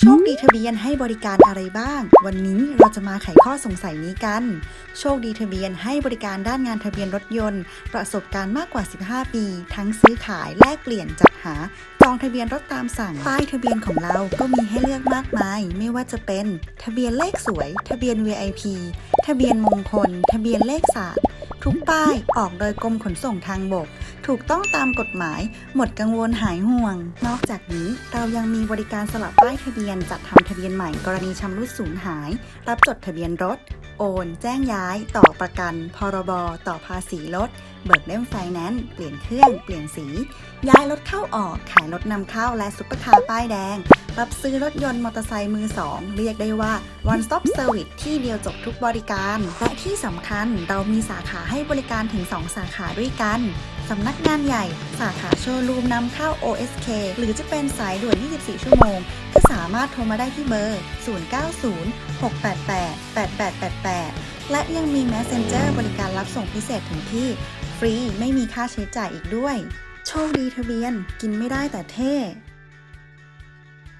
โชคดีทะเบียนให้บริการอะไรบ้าง วันนี้เราจะมาไขข้อสงสัยนี้กัน โชคดีทะเบียนให้บริการด้านงานทะเบียนรถยนต์ ประสบการณ์มากกว่า 15 ปี ทั้งซื้อขายแลกเปลี่ยนจัดหาจองทะเบียนรถตามสั่ง ป้ายทะเบียนของเราก็มีให้เลือกมากมาย ไม่ว่าจะเป็น ทะเบียนเลขสวย ทะเบียน VIP ทะเบียนมงคล ทะเบียนเลขศาสตร์ ทุกป้ายออกโดยกรมขนส่งทางบก ถูกต้องตามกฎหมาย หมดกังวลหายห่วง นอกจากนี้เรายังมีบริการสลับป้ายทะเบียน จัดทำทะเบียนใหม่กรณีชำรุดสูญหาย รับจดทะเบียนรถ โอน แจ้งย้าย ต่อประกัน พรบ ต่อภาษีรถ เบิกเล่มไฟแนนซ์เปลี่ยนเครื่อง เปลี่ยนสี ย้ายรถเข้าออก ขายรถนำเข้าและซุปเปอร์คาร์ป้ายแดง รับซื้อรถยนต์มอเตอร์ไซค์มือสองเรียกได้ว่า one stop service ที่เดียวจบทุกบริการ และที่สำคัญเรามีสาขาให้บริการถึง 2 สาขาด้วยกันสำนักงานใหญ่ สาขาโชว์รูมนำเข้า OSK หรือจะเป็นสายด่วน 24 ชั่วโมง ก็สามารถโทรมาได้ที่เบอร์ 0906888888 และยังมี Messenger บริการรับส่งพิเศษถึงที่ ฟรีไม่มีค่าใช้จ่ายอีกด้วย โชคดีทะเบียน กินไม่ได้แต่เท่